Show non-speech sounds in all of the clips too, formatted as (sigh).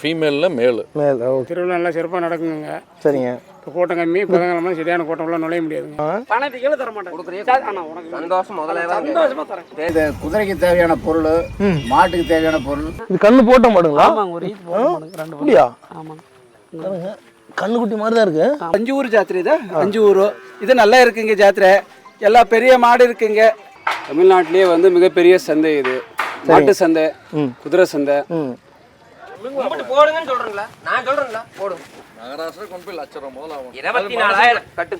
ஃபீமேலில் மேலு மேல் ஓகே திருவிழா நல்லா சிறப்பாக நடக்குங்க சரிங்க. இப்போ கூட்டம் கம்மி புதன்கிழமை சரியான கூட்டம்லாம் நுழைய முடியாதுங்க. பணத்துக்கு தர மாட்டேன்? சந்தோஷம் முதல்ல சந்தோஷமா தரேன். இது குதிரைக்கு தேவையான பொருள் மாட்டுக்கு தேவையான பொருள். இது கண்ணு போட்ட மாடுங்களா? ஆமாங்க ஒரு ரெண்டு அப்படியா? ஆமாங்க. கண்ணுக்குட்டி மாதிரி தான் இருக்கு. அஞ்சு ஊர் ஜாத்திரை இது? அஞ்சு ஊர் இது நல்லா இருக்குங்க ஜாத்திரை. எல்லா பெரிய மாடு இருக்குங்க. தமிழ்நாட்டிலேயே வந்து மிகப்பெரிய சந்தை இது. மாட்டு சந்தை குதிரை சந்தை. ம். கும்பிட்டு போடுங்கன்னு சொல்றீங்களா நான் சொல்றேங்களா போடுங்க மகாராஷ்டிரா கொண்டு போய் லட்ச ரூபா முதல்ல ஆகும். இருபத்தி நாலாயிரம் கட்டு.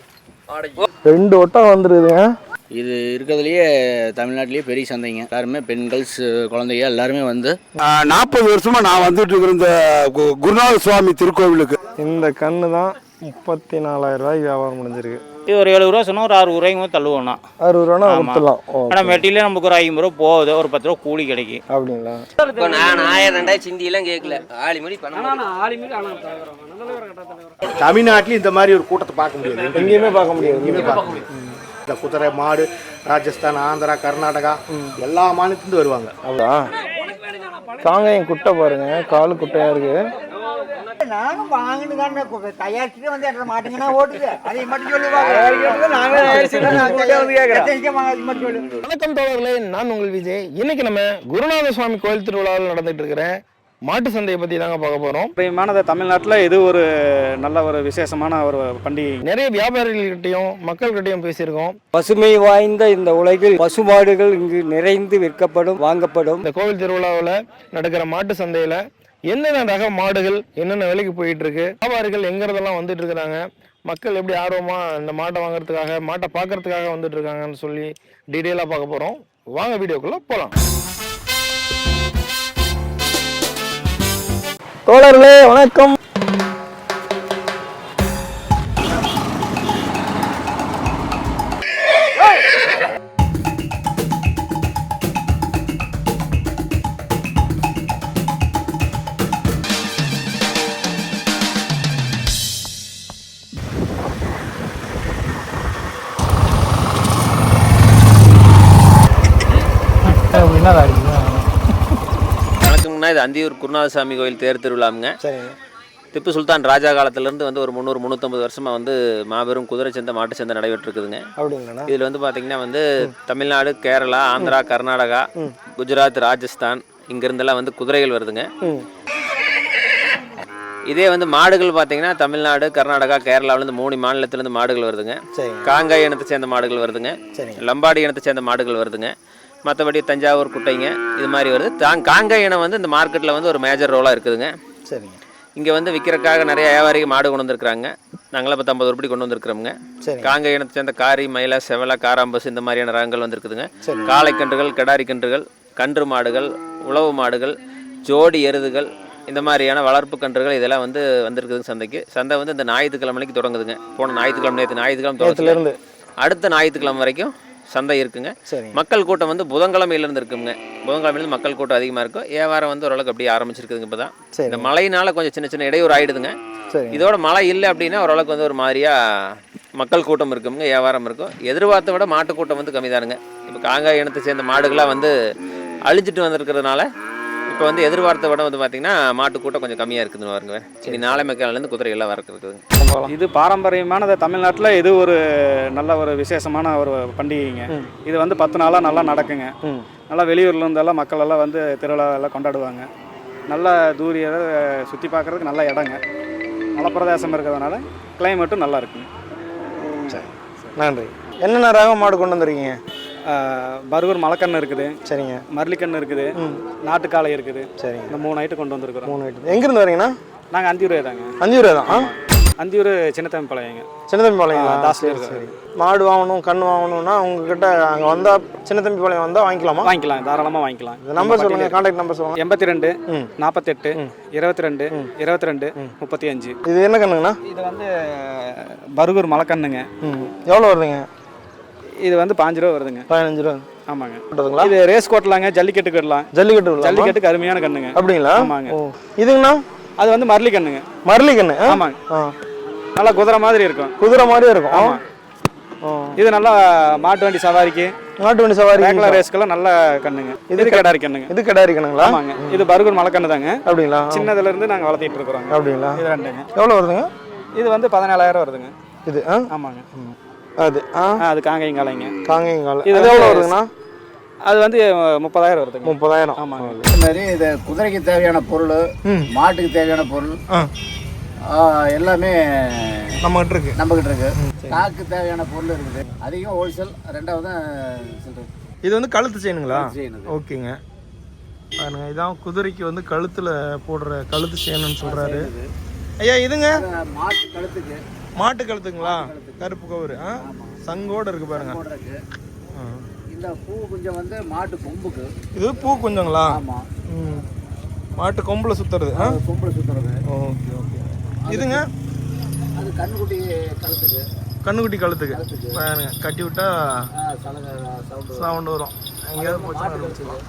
ரெண்டு ஒட்டம் வந்துருதுங்க. இது இருக்கிறதுலையே தமிழ்நாட்டிலேயே பெரிய சந்தைங்க. எல்லாருமே பெண்கள் குழந்தைங்க எல்லாருமே வந்து நாற்பது வருஷமா நான் வந்துட்டு இருக்கிற இந்த கு- குருநாத சுவாமி திருக்கோவிலுக்கு. இந்த கண்ணு தான் முப்பத்தி நாலாயிரம் ரூபாய்க்கு வியாபாரம் முடிஞ்சிருக்கு. இது ஒரு எழுபது ரூபா சொன்னால் ஒரு அறுபது ரூபாய்க்கு தள்ளுவோம்னா. அறுபது ரூபா. கொடுத்துடலாம். ஆனால் மெட்டிலே நமக்கு ஒரு ஐம்பது ரூபா போகுது ஒரு பத்து ரூபா கூலி கிடைக்கும். அப்படிங்களா? இப்போ நான் ஆயிரம் ரெண்டாயிரம் சிந்தி எல்லாம் கேட்கல. ஆளி மணி தமிழ்நாட்டில் இந்த மாதிரி ஒரு கூட்டத்தை பார்க்க முடியாது. எங்கேயுமே பார்க்க முடியாது. எங்கேயுமே பார்க்க முடியாது. இந்த குதிரை மாடு ராஜஸ்தான் ஆந்திரா கர்நாடகா எல்லா மாநிலத்திலிருந்து வருவாங்க. அப்படியா? காங்காயம் குட்டை பாருங்க. காலு குட்டையா இருக்கு. நானும் வாங்கினு தானே தயாரிச்சுட்டு வந்து எட்ட மாட்டீங்கன்னா ஓட்டுது. அதை மட்டும் சொல்லி வணக்கம் தோழர்களே நான் உங்கள் விஜய். இன்னைக்கு நம்ம குருநாத சுவாமி கோயில் திருவிழாவில் நடந்துட்டு இருக்கிற மாட்டு சந்தையை பத்தி தாங்க பார்க்க போறோம். பிரியமானது தமிழ்நாட்டில் இது ஒரு நல்ல ஒரு விசேஷமான ஒரு பண்டிகை. நிறைய வியாபாரிகள்கிட்டையும் மக்கள்கிட்டையும் பேசியிருக்கோம். பசுமை வாய்ந்த இந்த உலகில் பசுமாடுகள் இங்கு நிறைந்து விற்கப்படும் வாங்கப்படும். இந்த கோவில் திருவிழாவில் நடக்கிற மாட்டு சந்தையில என்னென்ன ரக மாடுகள் என்னென்ன விலைக்கு போயிட்டு இருக்கு வியாபாரிகள் எங்கிறதெல்லாம் வந்துட்டு இருக்கிறாங்க மக்கள் எப்படி ஆர்வமா இந்த மாட்டை வாங்குறதுக்காக மாட்டை பார்க்கறதுக்காக வந்துட்டு இருக்காங்கன்னு சொல்லி டீட்டெயிலாக பார்க்க போறோம். வாங்க வீடியோக்குள்ள போலாம். தோழர்களே வணக்கம். அந்தியூர் குருநாதசாமி கோயில் தேர் திருவிழாமுங்க சரிங்க. திப்பு சுல்தான் ராஜா காலத்திலேருந்து வந்து ஒரு முந்நூறு முந்நூற்றம்பது வருஷமாக வந்து மாபெரும் குதிரை சந்தை மாட்டு சந்தை நடைபெற்றிருக்குதுங்க. அப்படிங்களாண்ணா இதில் வந்து பார்த்தீங்கன்னா வந்து தமிழ்நாடு கேரளா ஆந்திரா கர்நாடகா குஜராத் ராஜஸ்தான் இங்கிருந்தெல்லாம் வந்து குதிரைகள் வருதுங்க. இதே வந்து மாடுகள் பார்த்தீங்கன்னா தமிழ்நாடு கர்நாடகா கேரளாவிலேருந்து மூணு மாநிலத்திலேருந்து மாடுகள் வருதுங்க. காங்காய் இனத்தை சேர்ந்த மாடுகள் வருதுங்க. லம்பாடி இனத்தை சேர்ந்த மாடுகள் வருதுங்க. மற்றபடி தஞ்சாவூர் குட்டைங்க இது மாதிரி வருது. தாங் காங்காய் இனம் வந்து இந்த மார்க்கெட்டில் வந்து ஒரு மேஜர் ரோலாக இருக்குதுங்க. சரிங்க. இங்கே வந்து விற்கிறக்காக நிறைய வியாபாரிகள் மாடு கொண்டு வந்திருக்கிறாங்க. நாங்களாம் இப்போ ஐம்பது உருப்படி கொண்டு வந்திருக்கிறோங்க காங்கை இனத்தை சேர்ந்த காரி மயிலா செவலை காராம்பஸ் இந்த மாதிரியான ரகங்கள் வந்திருக்குதுங்க. காளைக்கன்றுகள் கிடாரி கன்றுகள் கன்று மாடுகள் உழவு மாடுகள் ஜோடி எருதுகள் இந்த மாதிரியான வளர்ப்பு கன்றுகள் இதெல்லாம் வந்து வந்திருக்குதுங்க சந்தைக்கு. சந்தை வந்து இந்த ஞாயிற்றுக்கிழமைக்கு தொடங்குதுங்க. போன ஞாயிற்றுக்கிழமை நேற்று ஞாயிற்றுக்கிழமை தொடங்குது அடுத்த ஞாயிற்றுக்கிழமை வரைக்கும் சந்தை இருக்குங்க. மக்கள் கூட்டம் வந்து புதன்கிழமையிலேருந்து இருக்குங்க. புதன்கிழமையிலேருந்து மக்கள் கூட்டம் அதிகமாக இருக்கும் வியாபாரம் வந்து ஓரளவுக்கு அப்படியே ஆரம்பிச்சிருக்குதுங்க இப்போ தான் இந்த மழையினால கொஞ்சம் சின்ன சின்ன இடையூறு ஆயிடுதுங்க. சரிங்க இதோட மழை இல்லை அப்படின்னா ஓரளவுக்கு வந்து ஒரு மாதிரியா மக்கள் கூட்டம் இருக்குங்க வியாபாரம் இருக்கும். எதிர்பார்த்த விட மாட்டு கூட்டம் வந்து கம்மி தானுங்க இப்போ காங்காய் இனத்தை சேர்ந்த மாடுகள்லாம் வந்து அழிஞ்சிட்டு வந்திருக்கிறதுனால இப்போ வந்து எதிர்பார்த்த விட வந்து பார்த்தீங்கன்னா மாட்டு கூட்டம் கொஞ்சம் கம்மியாக இருக்குதுன்னு பாருங்க இனி நாளை மக்காலேருந்து குதிரைகள்லாம் வரக்கு இருக்குதுங்க இது பாரம்பரியமானது தமிழ்நாட்டில் இது ஒரு நல்ல ஒரு விசேஷமான ஒரு பண்டிகைங்க. இது வந்து பத்து நாளாக நல்லா நடக்குங்க. நல்லா வெளியூர்ல இருந்தெல்லாம் மக்கள் எல்லாம் வந்து திருவிழா எல்லாம் கொண்டாடுவாங்க. நல்ல தூரியரை சுற்றி பார்க்குறதுக்கு நல்ல இடங்க. மலைப்பிரதேசம் இருக்கிறதுனால கிளைமேட்டும் நல்லா இருக்குங்க. நன்றி. என்னென்ன ரகம் மாடு கொண்டு வந்திருக்கீங்க? பர்கூர் மலைக்கண்ணு இருக்குது. சரிங்க. மரளிக்கண்ணு இருக்குது. ம். நாட்டுக்காளை இருக்குது. சரிங்க. இந்த மூணு ஐட்டம் கொண்டு வந்திருக்கிறோம். மூணு ஐட்டம் எங்கேருந்து வரீங்கண்ணா நாங்கள் அந்தியூரே தாங்க. அஞ்சூரே தான். அந்தியூர் சின்னத்தம்பி பாளையங்க சின்னத்தம்பி ஆ, தாசில் சரி இருக்கு. சரி. மாடு வாங்கணும் கண்ணு வாங்கணும்னா உங்ககிட்ட அங்கே வந்தால் சின்னத்தம்பி பாளையம் வந்தால் வாங்கிக்கலாமா? வாங்கிக்கலாம். தாராளமாக வாங்கிக்கலாம். இந்த நம்பர் சொல்லுங்கள் கான்டாக்ட் நம்பர் சொல்லுங்கள் எண்பத்தி ரெண்டு நாற்பத்தெட்டு இருபத்தி ரெண்டு இருபத்தி ரெண்டு முப்பத்தி அஞ்சு. இது என்ன கண்ணுங்கண்ணா? இது வந்து பர்கூர் மலைக்கண்ணுங்க. எவ்வளோ வருதுங்க? இது வந்து பாஞ்சு ரூபா வருதுங்க. பதினஞ்சு ரூபா. ஆமாங்க. இது ரேஸ் கோட்டலாங்க ஜல்லிக்கட்டுக்கு விடலாம் ஜல்லிக்கட்டு? ஜல்லிக்கட்டுக்கு அருமையான கண்ணுங்க. அப்படிங்களா? ஆமாங்க. ஓ. இதுங்கண்ணா? அது வந்து மரளி கண்ணுங்க. மரளி கண்ணு? ஆமாங்க நல்லா குதிரை மாதிரி இருக்கும். குதிரை மாதிரியே இருக்கும். ஆமா. ஆ. இது நல்லா மாட்டு வண்டி சவாரிக்கு. மாட்டு வண்டி சவாரி ரேக்லா ரேஸ்க்கெல்லாம் நல்ல கண்ணுங்க. இது கிடாரி கண்ணுங்க. இது கிடாரி கணுங்களா ஆமாங்க. இது பர்கூர் மலைக்கண்ணு தாங்க அப்படிங்களா? சின்னதுல இருந்து நாங்கள் வளர்த்திட்டு இருக்கிறோங்க. அப்படிங்களா? இது ரெண்டுங்க. எவ்வளோ வருதுங்க? இது வந்து பதினேழாயிரம் வருதுங்க. இது ஆமாங்க. அது அது காங்கைங்காலைங்க காங்கேயங்கால் இது எவ்வளோ வருதுங்கண்ணா? அது வந்து முப்பதாயிரம் வருதுங்க. முப்பதாயிரம். ஆமாங்க. இது மாதிரி இது குதிரைக்கு தேவையான பொருள். மாட்டுக்கு தேவையான பொருள் எல்லாமே நம்மகிட்ட இருக்கு. நம்மகிட்ட இருக்கு. ஸ்டாக்கு தேவையான பொருள் இருக்குது. அதிகம் ஹோல்சேல் ரெண்டாவது இது வந்து கழுத்து செயினுங்களா. ஓகேங்க. பாருங்க இதான் குதிரைக்கு வந்து கழுத்துல போடுற கழுத்து செயின்னு சொல்றாரு. ஐயா இதுங்க? மாட்டு கழுத்துக்கு. மாட்டு கழுத்துங்களா? கருப்பு கவுரு ஆ? சங்கோட இருக்கு பாருங்க. இந்த பூ கொஞ்சம் வந்து மாட்டு கொம்புக்கு. இது பூ குஞ்சங்களா? ஆமா. ம். மாட்டு கொம்புல சுத்துறது ஆ? கொம்புல சுத்துறது. Okay okay. இதுங்க? அது கண்ணுக்குட்டி கழுத்துக்கு. கண்ணுக்குட்டி கழுத்துக்கு. பாருங்க கட்டி விட்டா சவுண்டு வரும். எங்கேயாவது ஆரம்பிச்சிடலாம்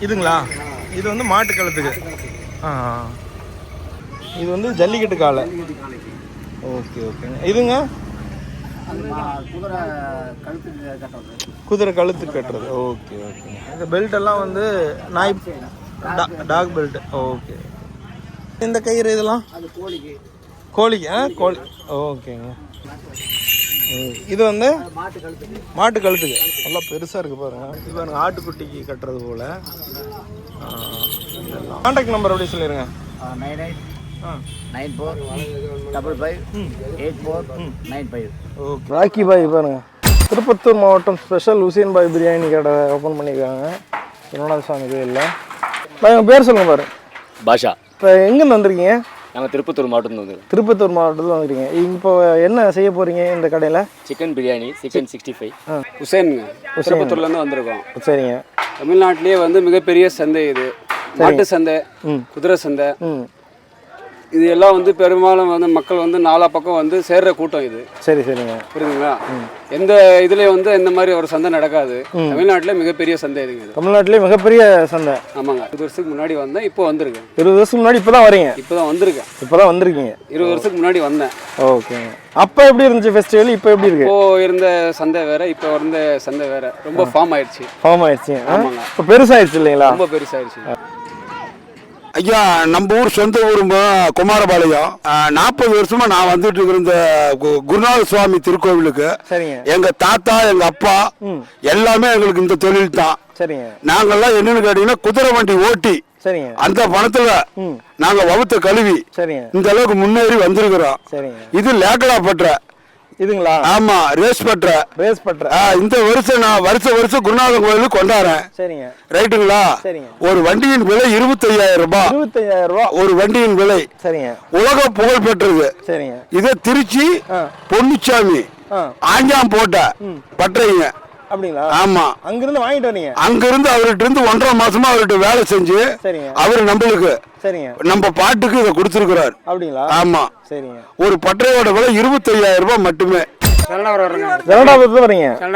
இதுங்களா? இது வந்து மாட்டு கழுத்துக்கு. ஆ. இது வந்து ஜல்லிக்கட்டு காலை. ஓகே ஓகேங்க இதுங்க? குதிரை கழுத்து கட்டுறது. Okay okay. இந்த பெல்ட் எல்லாம் வந்து நாய் டாக் பெல்ட் ஓகே. இந்த கயிறு இதெல்லாம்? கோழிக்கு ஆ கோழி. ஓகேங்க. ம். இது வந்து மாட்டு கழுத்துக்கு. நல்லா பெருசாக இருக்கு பாருங்க. இது பாருங்க ஆட்டுக்குட்டிக்கு கட்டுறது போல். கான்டாக்ட் நம்பர் அப்படியே சொல்லிடுங்க nine eight nine four double five eight four nine five okay Rocky பாய் பாருங்க. திருப்பத்தூர் மாவட்டம் ஸ்பெஷல் உசேன் பாய் பிரியாணி கடை ஓப்பன் பண்ணியிருக்காங்க. திருநாத சுவாமி கோயிலில். உங்கள் பேர் சொல்லுங்க பாரு. பாஷா. இப்போ எங்கேருந்து வந்திருக்கீங்க? நாங்கள் திருப்பத்தூர் மாவட்டம் வந்து திருப்பத்தூர் மாவட்டத்தில் வந்துருக்கீங்க. இப்போ என்ன செய்ய போகிறீங்க இந்த கடையில்? Chicken biryani chicken sixty five ஹுசேனுங்க திருப்பத்தூர்லேருந்து வந்திருக்கோம். சரிங்க. தமிழ்நாட்டிலேயே வந்து மிகப்பெரிய சந்தை இது. மாட்டு சந்தை ம். குதிரை சந்தை. ம். இது எல்லாம் வந்து பெரும்பாலும் வந்து மக்கள் வந்து நாலா பக்கம் வந்து சேர்ற கூட்டம் இது. சரி சரிங்க. புரியுதுங்களா? எந்த இதுலயும் வந்து இந்த மாதிரி ஒரு சந்தை நடக்காது. தமிழ்நாட்டிலே மிகப்பெரிய சந்தை இதுங்க இது. தமிழ்நாட்டிலே மிகப்பெரிய சந்தை ஆமாங்க. இருபது வருஷத்துக்கு முன்னாடி வந்தேன் இப்போ வந்திருக்கேன் இருபது வருஷத்துக்கு முன்னாடி இப்போ தான் வரீங்க? இப்போ தான் வந்திருக்கேன். இப்போ தான் வந்திருக்கீங்க? இருபது வருஷத்துக்கு முன்னாடி வந்தேன். ஓகேங்க அப்போ எப்படி இருந்துச்சு ஃபெஸ்டிவல் இப்போ எப்படி இருக்கு? இப்போ இருந்த சந்தை வேற இப்போ இருந்த சந்தை வேற. ரொம்ப ஃபார்ம் ஆயிடுச்சு. ஃபார்ம் ஆயிடுச்சு. ஆமாங்க. இப்போ பெருசாயிடுச்சு இல்லைங்களா? ரொம்ப பெருசாயிடுச்சு. ஐயா நம்ம ஊர் சொந்த ஊர் குமாரபாளையம். நாற்பது வருஷமா நான் வந்துட்டு இருக்கிற இந்த குருநாத சுவாமி திருக்கோவிலுக்கு. எங்க தாத்தா எங்க அப்பா எல்லாமே எங்களுக்கு இந்த தொழில் தான் நாங்கெல்லாம் என்னன்னு கேட்டீங்கன்னா குதிரை வண்டி ஓட்டி அந்த பணத்துல நாங்க வகுத்த கழுவி இந்த அளவுக்கு முன்னேறி வந்திருக்கிறோம். இது லேக்கடா பற்ற. இதுங்களா? ஆமா ரேஸ் பற்ற ரேஸ் பட்ற. ஆ, இந்த வருஷம் நான் வருஷ வருஷம் குருநாதன் கோயிலுக்கு கொண்டாடுறேன். சரிங்க. ரைட்டுங்களா? சரிங்க. ஒரு வண்டியின் விலை இருபத்தையாயிரம் ரூபாய். இருபத்தையாயிரம் ரூபா. ஒரு வண்டியின் விலை. சரிங்க. உலக புகழ் பெற்றது. சரிங்க. இது திருச்சி. பொன்னுச்சாமி ஆஞ்சாம் போட்ட பட்டறைங்க. அப்படிங்களா? ஆமா. அங்கிருந்து வாங்கிட்டு வரீங்க? அங்கிருந்து அவர்கிட்ட இருந்து ஒன்றரை மாசமா அவர்கிட்ட வேலை செஞ்சு சரிங்க. அவர் நம்மளுக்கு சரிங்க. நம்ம பாட்டுக்கு இதை கொடுத்துருக்கிறார். அப்படிங்களா? ஆமா. சரிங்க. ஒரு பட்டறையோட விலை இருபத்தையாயிரம் ரூபாய் மட்டுமே. ஜனடாபுரத்துல வரீங்க? சரி.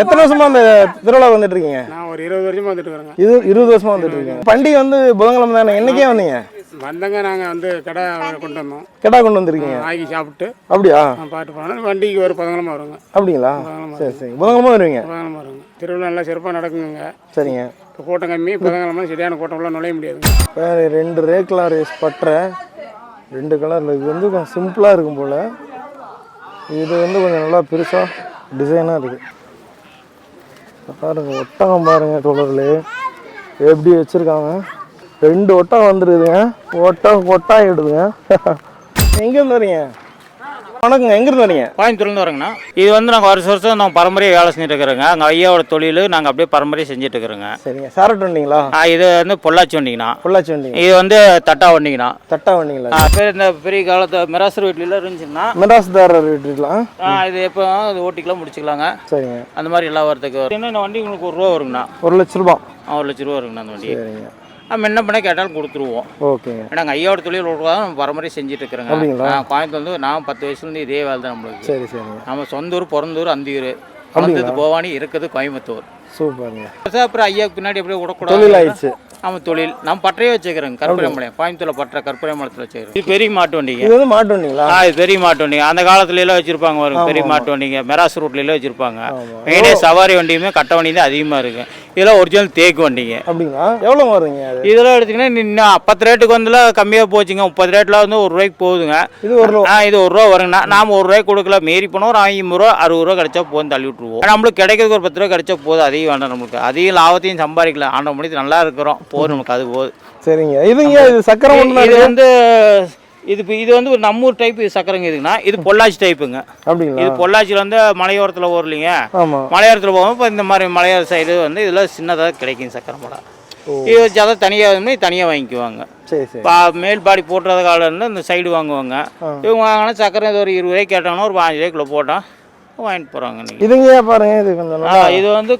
எத்தனை வருஷமா அந்த திருவிழா வந்துட்டு இருக்கீங்க? நான் ஒரு இருபது வருஷமா வந்துட்டு வரேங்க இது இருபது வருஷமா வந்துட்டு இருக்கீங்க. பண்டிகை வந்து புதன்கிழமை தானே? என்னைக்கே வந்தீங்க? வந்தங்க நாங்கள் வந்து கடை கொண்டு வந்தோம். கெட்டா கொண்டு வந்திருக்கீங்க? ஆகி சாப்பிட்டு. அப்படியா? பாட்டு போனோம் வண்டிக்கு ஒரு பதினொலமா வருங்க. அப்படிங்களா? சரி சரி. புதன்கிழமை வருவீங்க? பதினொலமா வருங்க. திருவிழா நல்லா சிறப்பாக நடக்குங்க சரிங்க. இப்போ கூட்டம் கம்மி பதினொலமா சரியான கூட்டம்லாம் நுழைய முடியாதுங்க. வேறு ரெண்டு ரேக்லாம் ரேஸ் பட்டுற ரெண்டு கலரில் இது வந்து கொஞ்சம் சிம்பிளாக இருக்கும் போல். இது வந்து கொஞ்சம் நல்லா பெருசாக டிசைனாக இருக்குது பாருங்க ஒட்டகம் பாருங்க தொடரில் எப்படி வச்சுருக்காங்க? ரெண்டு ஒட்டகம் வந்துருக்குதுங்க ஒட்டகம் கொட்டாயிடுதுங்க. எங்கேருந்து வரீங்க? வணக்கங்க. எங்கேருந்து வரீங்க? கோயம்புத்தூர்லேருந்து வரேங்கண்ணா. இது வந்து நாங்கள் வருஷம் வருஷம் நாங்கள் பரம்பரையாக வேலை செஞ்சுட்டு இருக்கிறோங்க. அங்கே ஐயாவோட தொழில் நாங்கள் அப்படியே பரம்பரையாக செஞ்சுட்டு இருக்கிறோங்க. சரிங்க. சாரட் வண்டிங்களா? இது வந்து பொள்ளாச்சி வண்டிங்கண்ணா. பொள்ளாச்சி வண்டிங்க இது வந்து தட்டா வண்டிங்கண்ணா. தட்டா வண்டிங்களா? ஆ, பெரிய- இந்த பெரிய காலத்து மிராசர் வீட்லாம் இருந்துச்சுன்னா மெட்ராஸ்தாரர் வீட்டுலாம் ஆ, இது எப்போ இது ஓட்டிக்கலாம் முடிச்சுக்கலாங்க. சரிங்க. அந்த மாதிரி எல்லாம் வரதுக்கு வரும். இன்னும் இந்த வண்டி உங்களுக்கு ஒரு ரூபா வருங்கண்ணா. ஒரு லட்ச ரூபா. ஒரு லட்ச ரூபா வருங்கண்ணா அந்த வண்டி. சரிங்க. நம்ம என்ன பண்ண கேட்டாலும் கொடுத்துருவோம். ஓகேங்க நாங்கள் ஐயாவோட தொழில் ஒரு நம்ம பரம்பரையாக செஞ்சுட்டு இருக்கிறோங்க? ஆ, கோயம்புத்தூர் வந்து நான் பத்து வயசுலேருந்து இதே வேலை தான் நம்மளுக்கு. சரி சரிங்க நம்ம சொந்த ஊர் பிறந்தூர் அந்தியூர் வளர்ந்தது போவானி இருக்குது கோயம்புத்தூர். சூப்பருங்க. அப்புறம் ஐயா பின்னாடி அப்படியே விடக்கூடாது தொழில் ஆயிடுச்சு. நம்ம தொழில். நம்ம பட்டறையே வச்சுக்கிறோங்க கற்பூரம்பாளையம் கோயம்புத்தூர்ல பட்டறை கற்பூரம்பாளையத்தில் வச்சுக்கிறோம். இது பெரிய மாட்டு வண்டிங்க. இது வந்து மாட்டு வண்டிங்களா? ஆ இது பெரிய மாட்டு வண்டிங்க. அந்த காலத்துல எல்லாம் வச்சிருப்பாங்க பாருங்க பெரிய மாட்டு வண்டிங்க. மெராஸ் ரூட்ல எல்லாம் வச்சிருப்பாங்க மெயினே சவாரி வண்டியுமே கட்ட வண்டி தான் அதிகமாக இருக்கு. இதெல்லாம் ஒரிஜினல் தேக்கு வண்டிங்க. அப்படிங்களா? எவ்வளோ வருதுங்க அது? இதெல்லாம் எடுத்தீங்கன்னா இன்னும் பத்து ரேட்டுக்கு வந்துல கம்மியாக போச்சுங்க. முப்பது ரேட்டில் வந்து ஒரு ரூபாய்க்கு போகுதுங்க. இது ஒரு ரூபா. ஆ இது ஒரு ரூபா வருங்கண்ணா நாம ஒரு ரூபாய்க்கு கொடுக்கல. மீறி போனால் ஒரு ஐம்பது ரூபா அறுபது ரூபா கிடைச்சா போதும் தள்ளி விட்டுருவோம். நம்மளுக்கு கிடைக்கிறதுக்கு ஒரு பத்து ரூபா கிடைச்சா போதும். அதிகம் வேண்டாம் நம்மளுக்கு. அதிகம் லாபத்தையும் சம்பாதிக்கலாம் ஆண்ட முடித்து நல்லா இருக்கிறோம். போதும் நமக்கு அது போதும். சரிங்க. இதுங்க இது சக்கரை மட்டும் இது? வந்து இது இப்ப- இது வந்து ஒரு நம்மூர் டைப் சக்கரைங்க இதுக்குண்ணா. இது பொள்ளாச்சி டைப்புங்க இது அப்படிங்களா? பொள்ளாச்சியில் வந்து மலையோரத்தில் வரலைங்க ஆமா. மலையோரத்தில் போகும்போது இப்போ இந்த மாதிரி மலையோர சைடு வந்து இதில் சின்னதாக கிடைக்கும் சக்கரை மலை. இது வச்சு அதை தனியாக தனியாக வாங்கிக்குவாங்க. பா மேல் பாடி போட்டுறது காலம் இருந்து இந்த சைடு வாங்குவாங்க. இவங்க வாங்கினா சக்கரை இது ஒரு இருபது ரூபாய்க்கு கேட்டாங்கன்னா ஒரு பாஞ்சு ரூபாய்க்குள்ள போட்டால் வாங்கிட்டு போகிறாங்க இதுங்க பாருங்க இது கொஞ்சம் இது வந்து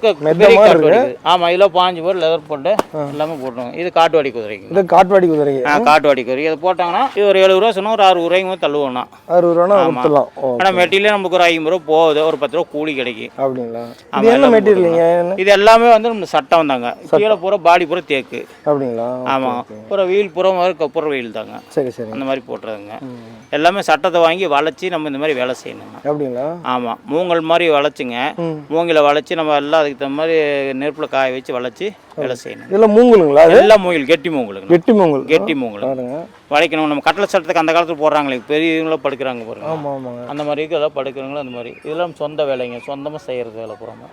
ஆமாம் இதில் பாஞ்சு பேர் லெதர் போட்டு எல்லாமே போட்டுருவாங்க. இது காட்டுவாடி குதிரைக்கு இது காட்வாடி குதிரைங்க ஆ காட்டுவாடி குதிரை. இதை போட்டாங்கன்னா இது ஒரு எழுபது ரூபா சொன்னால் ஒரு அறுபது ரூபாய்க்கு தள்ளுவோம்னா. அறுபது ரூபானா ஆமா. கொடுத்துடலாம். ஓ ஆனால் மெட்டீரியல் நமக்கு ஒரு ஐம்பது ரூபா போகுது ஒரு பத்து ரூபா கூலி கிடைக்கும் அப்படிங்களா? என்ன மெட்டீரியலுங்க இது எல்லாமே வந்து நம்ம சட்டம் தாங்க. கீழே பூரா பாடி பூரா தேக்கு. அப்படிங்களா? ஆமாம். பூரா வீல் பூரா மாதிரி கப்புற வீல் தாங்க. சரி சரி. அந்த மாதிரி போட்டுறதுங்க. எல்லாமே சட்டத்தை வாங்கி வளைச்சி நம்ம இந்த மாதிரி வேலை செய்யணுங்க. அப்படிங்களா? ஆமாம் மூங்கல் மாதிரி வளைச்சுங்க. மூங்கில வளைச்சி நம்ம எல்லாம் அதுக்கு தகுந்த மாதிரி நெருப்பில் காய வச்சு வளைச்சி வேலை செய்யணும் இதெல்லாம் மூங்கலுங்களா எல்லாம் மூங்கில் கெட்டி மூங்கலுங்க. கெட்டி மூங்கல். கெட்டி மூங்கல். வளைக்கணும். நம்ம கட்டளை சட்டத்துக்கு அந்த காலத்தில் போடுறாங்களே பெரியவங்களும் படுக்கிறாங்க பாருங்க. அந்த மாதிரி இருக்கு எல்லாம் படுக்கிறவங்களும் அந்த மாதிரி. இதெல்லாம் சொந்த வேலைங்க. சொந்தமாக செய்கிறது வேலை போகிறாங்க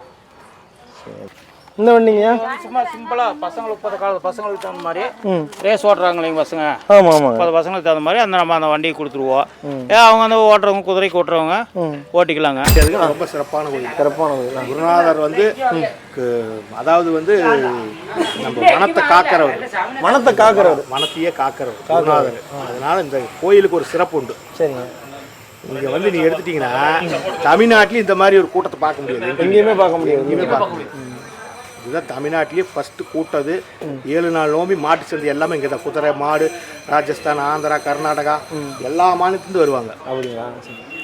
இந்த வண்டிங்க சும்மா சிம்பிளாக பசங்களுக்கு முப்பது கால பசங்களுக்கு தகுந்த மாதிரி ரேஸ் ஓட்டுறாங்களேங்க பசங்க. ஆமா ஆமாங்க முப்பது பசங்களுக்கு தகுந்த மாதிரி அந்த நம்ம அந்த வண்டியை கொடுத்துருவோம். ஏன் அவங்க அந்த ஓட்டுறவங்க குதிரைக்கு ஓட்டுறவங்க ஓட்டிக்கலாங்க. ரொம்ப சிறப்பான கோயில். சிறப்பான கோயில். குருநாதர் வந்து அதாவது வந்து நம்ம மனத்தை காக்கிறவர். மனத்தை காக்கிறவர். மனத்தையே காக்கிறவர் குருநாதர். அதனால இந்த கோயிலுக்கு ஒரு சிறப்பு உண்டு. சரிங்க. இங்க வந்து நீங்க எடுத்துட்டீங்கன்னா தமிழ்நாட்டிலேயும் இந்த மாதிரி ஒரு கூட்டத்தை பார்க்க முடியாது. எங்கேயுமே பார்க்க முடியாது. எங்கேயுமே பார்க்க முடியாது. இதுதான் தமிழ்நாட்டிலேயே ஃபர்ஸ்ட் கூட்டது. ஏழு நாள் நோம்பி மாட்டு சந்தை எல்லாமே இங்கே தான் குதிரை மாடு ராஜஸ்தான் ஆந்திரா கர்நாடகா எல்லா மாநிலத்துலேருந்து வருவாங்க. அப்படிங்களா?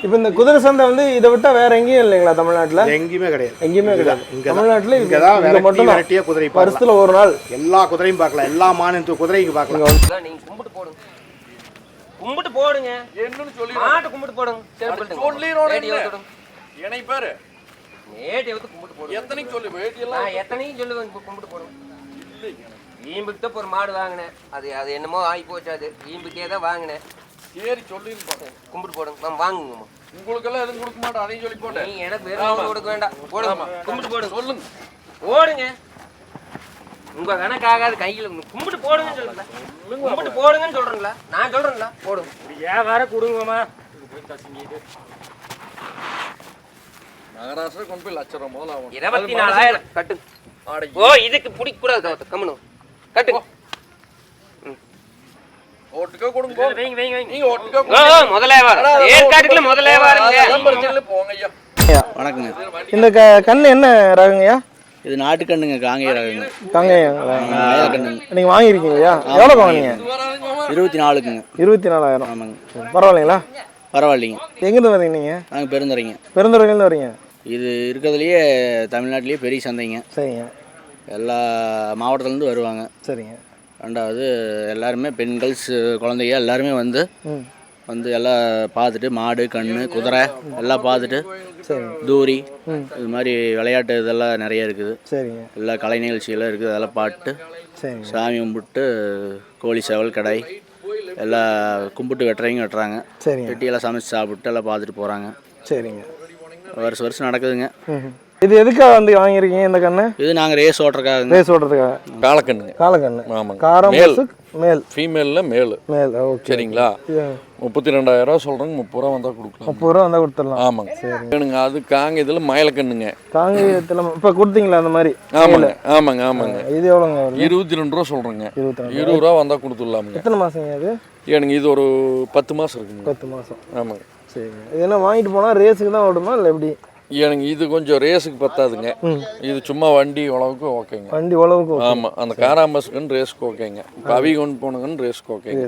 இப்போ இந்த குதிரை சந்தை வந்து இதை விட்டா வேற எங்கேயும் இல்லைங்களா தமிழ்நாட்டில்? எங்கேயுமே கிடையாது. எங்கேயுமே கிடையாது. இங்க. தமிழ்நாட்டில் இங்க தான் வெரைட்டி மட்டும் வெரைட்டியாக குதிரை வருஷத்துல ஒரு நாள். எல்லா குதிரையும் பார்க்கலாம். எல்லா மாநிலத்து குதிரையும் இங்கே பார்க்கலாம். நீங்க கும்பிட்டு போடுங்க. கும்பிட்டு போடுங்க. என்னன்னு சொல்லி மாட்டு கும்பிட்டு போடுங்க. என்னை பாரு. வேட்டி எடுத்து கும்பிட்டு போடுங்க. எத்தனைக்கு சொல்லி நான் எத்தனையும் சொல்லுவேன் இப்போ கும்பிட்டு போடுங்க. ஈம்புக்கு தான் ஒரு மாடு வாங்கினேன். அது அது என்னமோ ஆகி போச்சு அது. ஈம்புக்கே தான் வாங்கினேன். சரி சொல்லிருப்பாங்க கும்பிட்டு போடுங்க. மேம் வாங்குங்கம்மா. உங்களுக்கெல்லாம் எதுவும் கொடுக்க மாட்டேன் அதையும் சொல்லி போட்டேன். நீ எனக்கு கொடுக்க வேண்டாம். போடுங்க கும்பிட்டு போடுங்க. சொல்லுங்க. ஓடுங்க உங்க கணக்கு ஆகாது கையில். கும்பிட்டு போடுங்கன்னு சொல்லுங்களா? கும்பிட்டு போடுங்கன்னு சொல்றீங்களா? நான் சொல்றேங்களா போடுங்க. வேற கொடுங்கம்மா? மகாராஷ்டிரா கொண்டு போய் லட்ச ரூபா முதல்ல ஆகும் இருபத்தி நாலாயிரம் கட்டு. ஆடை ஓ இதுக்கு பிடிக்க கூடாது கம்மனு கட்டு. ஓட்டுக்கா கொடுங்க. வைங்க வைங்க வைங்க. நீங்க ஓட்டுக்கா கொடுங்க. வாரம் ஏற்காட்டுக்குள்ள வாரங்க போங்க ஐயா. வணக்கங்க. இந்த க கண்ணு என்ன ரகங்கய்யா இது நாட்டுக்கண்ணுங்க காங்கேய ரகங்க. காங்கேயங்களா மயிலக்கண்ணுங்க நீங்க வாங்கியிருக்கீங்கய்யா எவ்வளோ வாங்கினீங்க? இருபத்தி நாலுக்குங்க இருபத்தி நாலாயிரம் ஆமாங்க. பரவாயில்லைங்களா? பரவாயில்லைங்க. எங்கேருந்து நீங்கள் நாங்கள் பெருந்துறைங்க பெருந்துறையிலேருந்து வரீங்க. இது இருக்கிறதுலையே தமிழ்நாட்டிலேயே பெரிய சந்தைங்க. சரிங்க. எல்லா மாவட்டத்துலேருந்து வருவாங்க. சரிங்க. ரெண்டாவது எல்லாருமே பெண்கள் சி- குழந்தைங்க எல்லாருமே வந்து வந்து எல்லாம் பார்த்துட்டு மாடு கன்று குதிரை எல்லாம் பார்த்துட்டு தூரி. இது மாதிரி விளையாட்டு இதெல்லாம் நிறைய இருக்குது. சரிங்க. எல்லா கலை நிகழ்ச்சியெல்லாம் இருக்குது. அதெல்லாம் பாட்டு சாமி கும்பிட்டு கோழி சேவல் கடை எல்லாம் கும்பிட்டு வெட்டுறவங்க வெட்டுறாங்க. சரிங்க. வெட்டியெல்லாம் சமைச்சு சாப்பிட்டு எல்லாம் பார்த்துட்டு போகிறாங்க சரிங்க. வருஷம் வருஷம் நடக்குதுங்க. இது எதுக்காக வந்து வாங்கியிருக்கீங்க இந்த கண்ணு? இது நாங்கள் ரேஸ் ஓட்டுறக்காகங்க ரேஸ் ஓட்டுறதுக்காக. காலக்கண்ணுங்க காலக்கண்ணு. ஆமாங்க. காரம் மேல். மேல். ஃபீமேலில் மேல். மேல். ஓகே சரிங்களா? முப்பத்தி ரெண்டாயிரம் ரூபா சொல்கிறேங்க முப்பது ரூபா வந்தால் கொடுக்கலாம். முப்பது ரூபா வந்தால் கொடுத்துடலாம். ஆமாங்க. வேணுங்க. அது காங்க இதில் மயிலக்கண்ணுங்க. காங்கேயத்தில் இப்போ கொடுத்தீங்களா அந்த மாதிரி? ஆமாங்க. ஆமாங்க ஆமாங்க. இது எவ்வளோங்க வருது? இருபத்தி ரெண்டு ரூபா சொல்கிறேங்க இருபது ரூபா வந்தால் கொடுத்துடலாமுங்க. எத்தனை மாதங்க அது? எனக்கு இது ஒரு பத்து மாதம் இருக்குங்க. பத்து மாதம் ஆமாங்க. சரிங்க இது என்ன வாங்கிட்டு போனால் ரேஸுக்கு தான் ஓடுமா இல்லை எப்படி? எனக்கு இது கொஞ்சம் ரேஸுக்கு பத்தாதுங்க. இது சும்மா வண்டி உழவுக்கு ஓகேங்க. வண்டி உழவுக்கு ஆமாம் அந்த காராம்பஸுக்குன்னு ரேஸ்க்கு ஓகேங்க. அவி கொண்டு போனங்கன்னு ரேஸ்க்கு ஓகேங்க.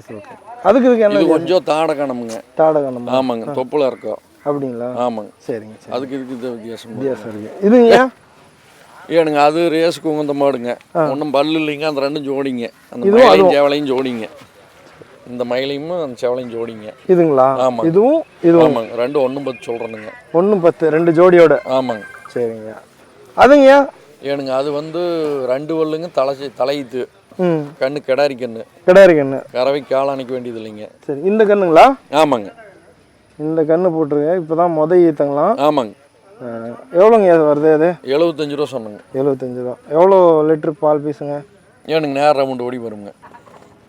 அதுக்கு இதுக்கு இது என்ன கொஞ்சம் தாடகணமுங்க தாடகம் ஆமாங்க தொப்புல இருக்கும். அப்படிங்களா? ஆமாங்க. சரிங்க சரி அதுக்கு இதுக்கு இது வித்தியாசம் வித்தியாசம் இருக்கு. இதுங்கய்யா ஏனுங்க அது ரேஸுக்கு உகந்த மாடுங்க. ஒன்றும் பல்லு இல்லைங்க அந்த ரெண்டும் ஜோடிங்க. அந்த மயிலையும். சேவலையும் ஜோடிங்க. இந்த மயிலையும் அந்த சேவலையும் ஜோடிங்க. இதுங்களா? ஆமாங்க. இதுவும் இதுவும் ஆமாங்க. ரெண்டும் ஒன்றும் பத்து சொல்கிறேனுங்க ஒன்று பத்து ரெண்டு ஜோடியோட? ஆமாங்க. சரிங்க. அதுங்கய்யா ஏனுங்க அது வந்து ரெண்டு வல்லுங்க தலை தலையுது ம். கண்ணு கிடாரி கண்ணு. கிடாரி கண்ணு. கறவை காளானிக்க வேண்டியது இல்லைங்க. சரி இந்த கண்ணுங்களா? ஆமாங்க. இந்த கண்ணு போட்டிருக்கேன். இப்போ தான் முத ஈத்தங்களாம். ஆமாங்க. எவ்வளோங்க அது வருது அது? எழுபத்தஞ்சு ரூபா சொன்னங்க. எழுபத்தஞ்சு ரூபா. எவ்வளோ லிட்டர் பால் பீஸுங்க? ஏனுங்க நேரம் ரவுண்டு ஓடி வருங்க.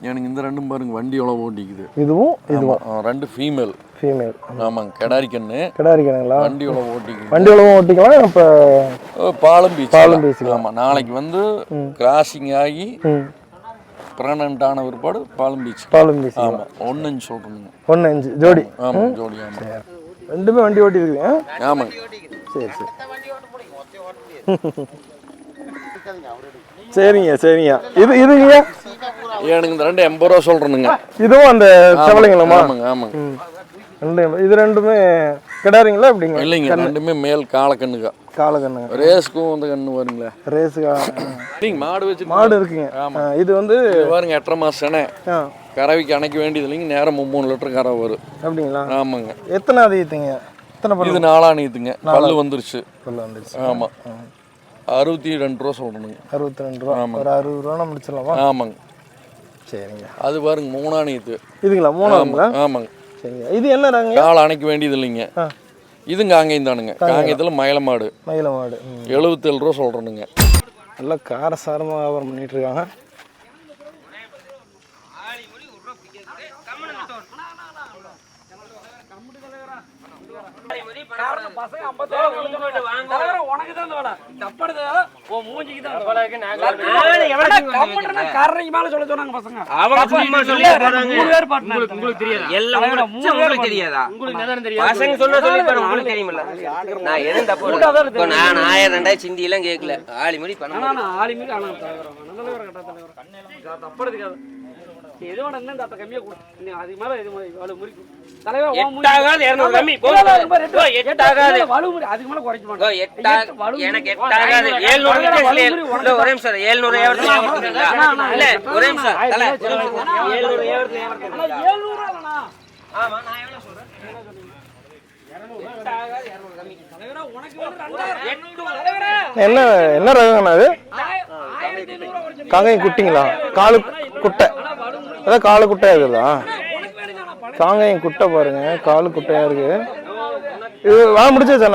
எனக்கு இந்த ரெண்டும் பாருங்க வண்டி எவ்வளோ ஓட்டிக்குது. இதுவும் இதுவும் ரெண்டு ஃபீமேல் ஃபீமேல் ஆமாங்க கிடாரி கண்ணு. கிடாரி கண்ணுங்களா? வண்டி எவ்வளோ ஓட்டிக்குது. வண்டி எவ்வளோ ஓட்டிக்கலாம் இப்போ பாலம் பீச் பாலம் பீச்சுக்கலாம். ஆமாம் நாளைக்கு வந்து கிராசிங் ஆகி ஆன பிற்பாடு பாலம் பீச் பாலம் பீஸ் ஆமாம் ஒன்றுன்னு சொல்கிறேங்க ஒன்று அஞ்சு ஜோடி. ஆமாம் ஜோடி ஆமாம் ரெண்டுமே வண்டி ஓட்டிருக்கீங்க ஆமாங்க சரி சரி. (laughs) சரிங்க சரிங்க. இது இதுங்க எனக்கு இந்த ரெண்டு எண்பது ரூபா சொல்கிறேனுங்க இதுவும் அந்த செவலைங்களாம்மா ஆமாங்க ஆமாங்க. ரெண்டு இது ரெண்டுமே கிடாரிங்களா எப்படிங்க? இல்லைங்க ரெண்டுமே மேல் காலக்கண்ணுக்கா கால கண்ணு. ரேஸுக்கும் அந்த கண்ணு வருங்களே ரேஸுக்கா? நீங்கள் மாடு வச்சு மாடு இருக்குங்க. ஆமா. ஆ, இது வந்து இது பாருங்க எட்டரை மாதம் கறவைக்கு அணைக்க வேண்டியது இல்லைங்க நேரம் மூணு லிட்டர் கறவை வரும். அப்படிங்களா? ஆமாங்க. எத்தனை அது ஈத்துங்க? எத்தனை இது பல்லு நாளானித்துங்க பல்லு வந்துருச்சு. பல்லு வந்துருச்சு. ஆமாம் அறுபத்தி ரெண்டு ரூபா சொல்கிறேனுங்க அறுபத்தி ரெண்டு ரூபா. ஒரு அறுபது ரூபா முடிச்சிடலாமா? ஆமாங்க. சரிங்க. அது பாருங்க மூணாணியத்து இதுங்களா? மூணாவதுங்களா? ஆமாங்க. சரிங்க. இது என்ன ரங்க? கால் அணைக்க வேண்டியது இல்லைங்க. இது காங்கேயம் தானுங்க காங்கேயத்தில் மயில மாடு மயில மாடு ம். எழுபத்தேழு ரூபா சொல்கிறேனுங்க நல்லா காரசாரமாக வியாபாரம் பண்ணிட்டு இருக்காங்க. பசங்க சொன்னா சொல்லி பாருங்க உங்களுக்கு தெரியுமில்ல? நான் எதுவும் தப்பு இல்ல. இப்போ நான் ஆயிரம் ரெண்டாயிரம் சிந்தி எல்லாம் கேட்கல. ஆளி மணி பண்ண மாட்டேன். எட்டாகாது இருநூறு கம்மி. போதும். எட்டாகாது ஓ, எட்டா- எனக்கு எட்டாகாது. ஏழ்நூறு வித்தியாசம் இல்ல. இல்ல, ஒரே நிமிஷம் ஏழ்நூறு ஏவரத்துல ஏமாத்துறீங்களா? இல்ல ஒரே நிமிஷம் தல, ஒரு நிமிஷம். ஏழ்நூறு ஏவரத்துல ஏமாத்துறீங்களா? ஆமா நான் எவ்வளவு சொல்றேன்? எட்டாகாது இருநூறு கம்மி. என்ன என்ன ரகங்கண்ணா அது? காங்காயம் குட்டிங்களா? காலு குட்டை. அதான் காலு குட்டையா இருக்குதா? காங்காயம் குட்டை பாருங்க காலு குட்டையா இருக்கு. இது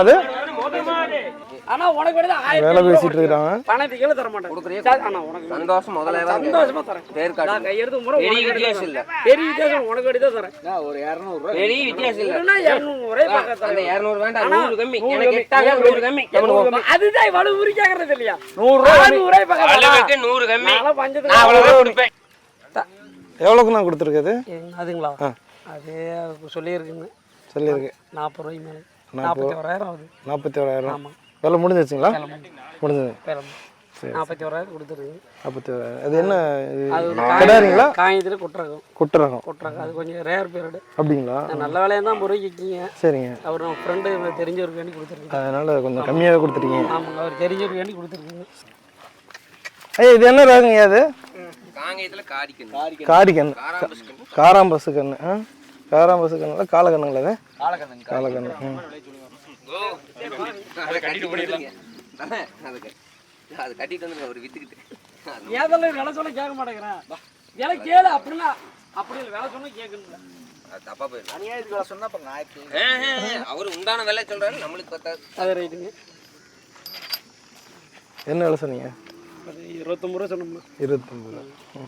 அது? ஆனா உனக்கு வேண்டியது ஆயிரத்தி வேலை பேசிட்டு இருக்காங்க பணத்துக்கு கீழே தர மாட்டேன்? கொடுக்குறியா? சரி, அண்ணா உனக்கு வேணும். சந்தோஷம் முதல்ல சந்தோஷமா தரேன். பேர் கையெழுத்து முறை பெரிய வித்தியாசம் இல்ல. பெரிய வித்தியாசம் உனக்கு வேண்டியதான் தரேன். பெரிய வித்தியாசம் இல்ல. இல்லைன்னா இருநூறு ஒரே பக்கம் அந்த தரேன். இருநூறு வேண்டாம். நூறு கம்மி. எனக்கு எட்டாக நூறு கம்மி. அதுதான் இவ்வளவு உரி கேக்குறது இல்லையா? நூறு ரூபாய் நூறு கம்மி. நான் கொடுப்பேன். எவ்வளோக்கு நான் கொடுத்துருக்குது? அதுங்களா அது சொல்லியிருக்குங்க. சொல்லியிருக்கு. நாற்பது ரூபாய் மேலே. நாற்பது நாற்பத்தி ஓராயிரம் ஆகுது. நாற்பத்தி ஓராயிரம் ஆமாம். வேலை முடிஞ்சிருச்சுங்களா? முடிஞ்சது. நாற்பத்தி ஓராயிரம் கொடுத்துருக்குங்க. நாற்பத்தி ஓராயிரம் அது என்ன கிடாரிங்களா? காயத்தில் குட்டுறகம் குட்டை ரகம் குட்டுறகம் அது கொஞ்சம் ரேர் பீரியடு. அப்படிங்களா? நல்ல வேலையாக தான் முறைக்கிங்க சரிங்க. அவர் நம்ம ஃப்ரெண்டு தெரிஞ்சவருக்கு வேண்டி கொடுத்துருக்கீங்க. அதனால கொஞ்சம் கம்மியாகவே கொடுத்துட்டீங்க. ஆமாங்க அவர் தெரிஞ்சவருக்கு வேண்டி கொடுத்துருக்கீங்க. ஐயா இது என்ன ரகங்க அது? காரி கண்ணு. காராம்பசு கண்ணு ஆ? காராம்பசு கண்ணுல காலக்கண்ணுங்களா அது காலக்கண்ணு அதை கட்டிட்டு போயிடுங்க தானே அதுக்கு அது கட்டிட்டு வந்து ஒரு வித்துக்கிட்டு. ஏதெல்லாம் வேலை சொன்னா கேட்க மாட்டேங்கிறேன். வேலை கேளு அப்படின்னா அப்படி இல்லை வேலை சொன்னா கேட்கணும் தப்பா போயிடும் அவர் உண்டான வேலை சொல்றாரு நம்மளுக்கு பத்தாது. அது ரைட்டுங்க என்ன வேலை சொன்னீங்க? இருபத்தொம்பது ரூபா சொன்னோம்னா இருபத்தொம்பது ரூபா.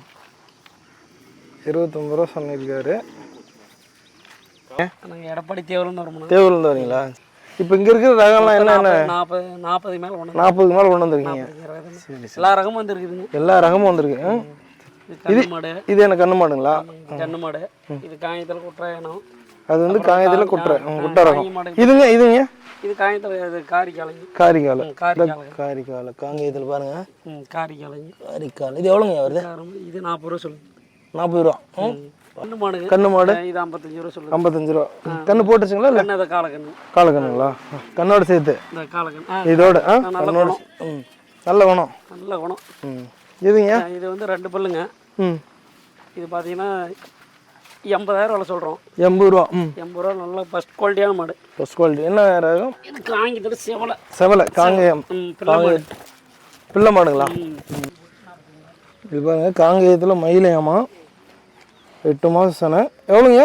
இருபத்தொம்பது ரூபா சொன்னிருக்காரு நாங்கள் எடப்பாடி தேவலன்னு வரமுன்னா தேவூர்லேருந்து வரீங்களா? இப்போ இங்கே இருக்கிற ரகம்லாம் என்ன என்ன? நாற்பது நாற்பது மேலே ஒன்று நாற்பதுக்கு மேலே கொண்டு வந்திருக்கீங்க. எல்லா ரகமும் வந்துருக்குதுங்க. எல்லா ரகமும் வந்திருக்கு. இது இது என்ன கண்ணு மாடுங்களா கண்ணு மாடு இது காயத்தில் குற்றாயணம் அது வந்து காயத்தில் குட்டை ரகம். மாடு. இதுங்க இதுங்க? இது காயத்தில் இது காரி காலைங்க காரிக்கால காரிக்கால காங்கேயத்தில் பாருங்க. ம் காரி காலைங்க காரிக்கால. இது எவ்வளோங்க வருது? இது நாற்பது ரூபா சொல்லுங்க. நாற்பது ரூபா. கண்ணு மாடுங்க. கண்ணு மாடு? இது ஐம்பத்தஞ்சு ரூபா சொல்லுங்க. ஐம்பத்தஞ்சு ரூபா. கண்ணு போட்டுச்சுங்களா இல்லை? கண்ணு காலக்கண்ணு. காலக்கண்ணுங்களா? கண்ணோட சேர்த்து? காலக்கண்ணு. இதோட ஆ? கண்ணோட. ம். நல்ல குணம். நல்ல குணம். ம். இதுங்க? இது வந்து ரெண்டு பல்லுங்க. ம். இது பார்த்தீங்கன்னா எண்பதாயிரம் விலை சொல்கிறோம் எண்பது ரூபா ம். எண்பது ரூபா நல்ல ஃபஸ்ட் குவாலிட்டியான மாடு. ஃபஸ்ட் குவாலிட்டி என்ன ரகம் இது காங்கியத்தில் செவலை. செவலை காங்கேயம். பிள்ளை மாடுங்களா. இது பாருங்க காங்கேயத்தில் மயிலையாமா. எட்டு மாதம் சனை. எவ்வளோங்க?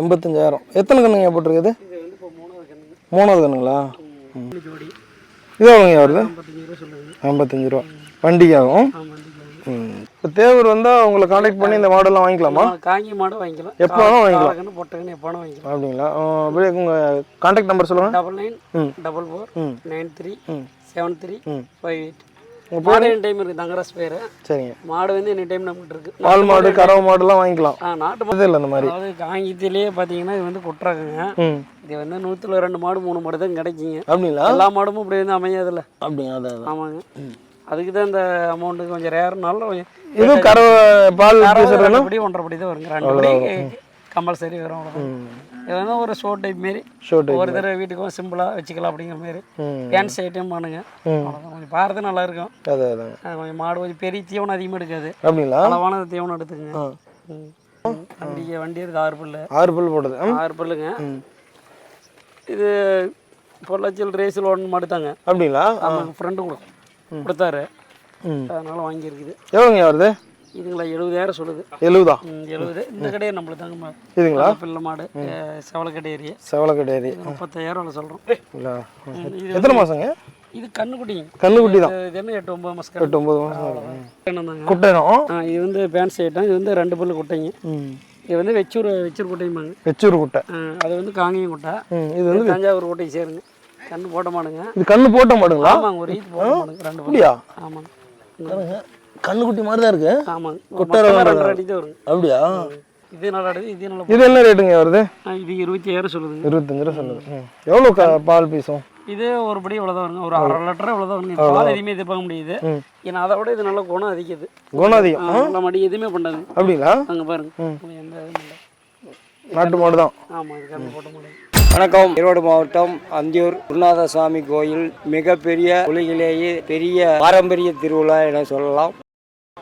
எண்பத்தஞ்சாயிரம் எத்தனை கண்ணுங்க போட்டிருக்குது? மூணாவது கண்ணுங்க மூணாவது கண்ணுங்களா இது எவ்வளோங்க வருது? ஐம்பத்தஞ்சு ரூபா வண்டிக்காகும் இப்போ தேவர் வந்தால் உங்களை காண்டாக்ட் பண்ணி இந்த மாடெல்லாம் வாங்கிக்கலாமா? காங்கி மாடு வாங்கிக்கலாம். எப்போ வேணாலும் வாங்கிக்கலாம். பொட்டக்கண்ணு எப்போ வேணாலும் வாங்கிக்கலாம். அப்படிங்களா? அப்படியே உங்கள் காண்டாக்ட் நம்பர் சொல்லுங்கள் double nine. Double four. Nine three. Seven three. Five eight. மாடு எனி டைம் இருக்குது தங்கராஸ் பேர். சரிங்க. மாடு வந்து எனி டைம் நம்மகிட்ட இருக்கு. பால் மாடு கறவை மாடுலாம் வாங்கிக்கலாம். ஆ நாட்டு மாடு. இல்லை மாதிரி. அதாவது காங்கியத்திலேயே பார்த்தீங்கன்னா இது வந்து கொட்டுறாங்க இது வந்து நூற்றுல ரெண்டு மாடு மூணு மாடு தான் கிடைக்குங்க. அப்படிங்களா? எல்லா மாடும் இப்படி வந்து அமையாதுல்ல. அப்படிங்க அதான் அதான். ஆமாங்க. அதுக்கு தான் இந்த அமௌண்ட்டு கொஞ்சம் ரேர்னால கொஞ்சம் இதுவும் கறவை பால் படி ஒன்றரை படி தான் வருங்க. ரெண்டு படி கம்பல்சரி வரும் அவ்வளோதான் இது வந்து ஒரு ஷோ டைப் மாரி. ஷோ ஒரு தடவை வீட்டுக்கும் சிம்பிளாக வச்சுக்கலாம் அப்படிங்கிற மாதிரி ம். ஃபேன்ஸ் ஐட்டம் பண்ணுங்க கொஞ்சம் பார்த்து நல்லா இருக்கும். கொஞ்சம் மாடு கொஞ்சம் பெரிய தீவனம் அதிகமாக எடுக்காது. அளவான தீவனம் எடுத்துக்கங்க. ம். வண்டி இருக்குது ஆறு பல்லு. ஆறு பல் போடுது. ஆறு பல்லுங்க. இது பொள்ளாச்சியில் ரேஸில் ஒன்று மாடு தாங்க அப்படிங்களா? ஆ. அவங்க ஃப்ரெண்டு கொடு. கொடுத்தாரு. அதனால வாங்கியிருக்குது. எவ்வளோங்க வருது? இதுங்களா எழுபதாயிரம் சொல்லுது. எழுபதா? எழுபது. இந்த கடையை நம்மளுக்கு தாங்க இதுங்களா? பிள்ளை மாடு செவலக்கடை ஏரியா செவலை கிடையாது முப்பத்தாயிரம் சொல்கிறோம் எத்தனை மாதங்க இது கண்ணுக்குட்டிங்க கண்ணுக்குட்டி தான். இது என்ன எட்டு ஒன்பது மாதம் எட்டு ஒம்பது மாதம் குட்டைனம் இது வந்து பேண்ட் ஐட்டம் இது வந்து ரெண்டு பல்லு குட்டைங்க. இது வந்து வெச்சூர் வெச்சூர் குட்டையுமாங்க வெச்சூர் குட்டை. அது வந்து காங்கேயம் குட்டை. இது வந்து தஞ்சாவூர் குட்டை சேருங்க. கண்ணு போட்ட மாடுங்க. இது கண்ணு போட்ட மாடுங்களா? ஆமாங்க ஒரு ஈத்து போட்ட மாடுங்க ரெண்டு அப்படியா? ஆமாங்க. கண்ணுக்குட்டி மாதிரி தான் இருக்கு. ஆமாங்க. குட்டை மொத்தமா ரகம் ரெண்டரை அடி தான் வருங்க. அப்படியா? இது நல்லா இது நல்லா இது என்ன ரேட்டுங்க வருது? இது இருபத்தி ஆயிரம் சொல்லுதுங்க. இருபத்தஞ்சு ரூபா சொல்லுது. ம். எவ்வளோ க பால் பீஸும்? இது ஒரு படி இவ்வளோதான் வருங்க. ஒரு அரை லிட்டர் இவ்வளோதான் வருங்க. பால் எதுவுமே எதிர்பார்க்க முடியுது. ஏன்னா அதை விட இது நல்ல குணம் அதிகது குணாதிகம் ஆ? நல்ல மடி எதுவுமே பண்ணாது அப்படிங்களா? அங்கே பாருங்க. எந்த இதுவும் இல்லை. நாட்டு மாடு தான் ஆமாம் இது கண்ணு போட்ட மாடு. வணக்கம். ஈரோடு மாவட்டம் அந்தியூர் குருநாத சுவாமி கோயில் மிகப்பெரிய உலகிலேயே பெரிய பாரம்பரிய திருவிழா என சொல்லலாம்.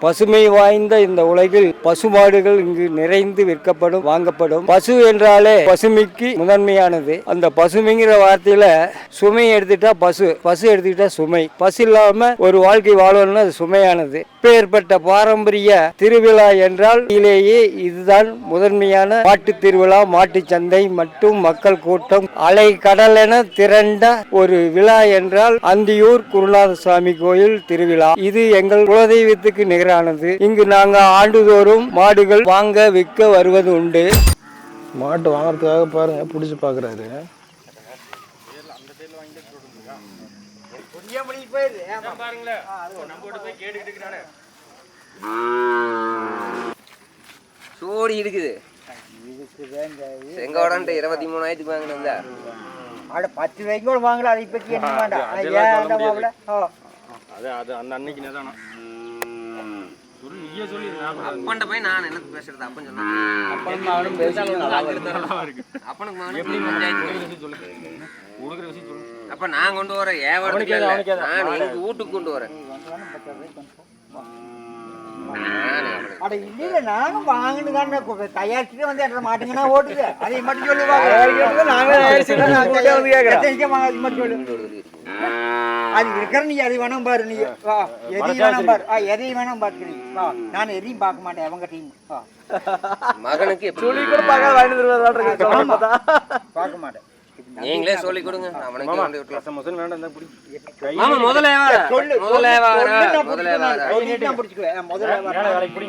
பசுமை வாய்ந்த இந்த உலகில் பசுமாடுகள் இங்கு நிறைந்து விற்கப்படும் வாங்கப்படும். பசு என்றாலே பசுமைக்கு முதன்மையானது. அந்த பசுமைங்கிற வார்த்தையில சுமை எடுத்துட்டா பசு பசு எடுத்துக்கிட்டா சுமை. பசு இல்லாம ஒரு வாழ்க்கை வாழணும்னா அது சுமையானது. இப்பேற்பட்ட பாரம்பரிய திருவிழா என்றால் இதிலேயே இதுதான் முதன்மையான மாட்டுத் திருவிழா மாட்டுச் சந்தை மற்றும் மக்கள் கூட்டம். அலை கடலென திரண்ட ஒரு விழா என்றால் அந்தியூர் குருநாத சுவாமி கோயில் திருவிழா. இது எங்கள் குலதெய்வத்துக்கு நிகரானது. இங்கு நாங்க ஆண்டுதோறும் மாடுகள் வாங்க விற்க வருவது உண்டு. மாட்டு வாங்குறதுக்காக பாருங்க பிடிச்சி பார்க்குறாரு. சோடி இருக்குது செங்கோடன்ட்டு இருபத்தி மூணாயிரத்துக்கு வாங்கினதா அட பத்து ரூபாய்க்கு கூட வாங்கலாம் அதை பற்றி என்ன வேண்டாம் ஏன் ஓ. அது அது அந்த அன்னைக்கு நேதானா சொல்லி நீயே சொல்லி அப்பன்ட்ட போய் நான் என்ன பேசுறது? அப்பன் சொன்னா. அப்பனுக்கு மகனும் எப்படி கொடுக்குற விஷயம் சொல்லு. அப்ப நான் கொண்டு வரேன் ஏன்? நான் எங்க வீட்டுக்கு கொண்டு வரேன். அட இல்ல நானும் வாங்கணும் தானே தயாரிச்சுட்டு வந்து எட்ட மாட்டீங்கன்னா ஓட்டுது. அதை மட்டும் சொல்லி அது இருக்கிற நீ அது வேணும் பாரு நீ. வா எதையும் வேணும் பாரு. ஆ எதையும் வேணும் பார்த்துக்கிறீ வா நான் எதையும் பார்க்க மாட்டேன் அவங்க டீம் மகனுக்கு எப்படி சொல்லி கூட பார்க்க வாங்கிட்டு ஆமா. பார்க்க மாட்டேன். நீங்களே சொல்லி கொடுங்க. அவனுக்கு கொண்டு விட்டுலாம் வேண்டாம் இருந்தா பிடி மாமா முதல்ல சொல்லு, முதல்ல வாங்க முதல்ல. வாங்க சொல்லிட்டு நான் பிடிச்சுக்குவேன். முதல்ல. வேலைக்கு பிடி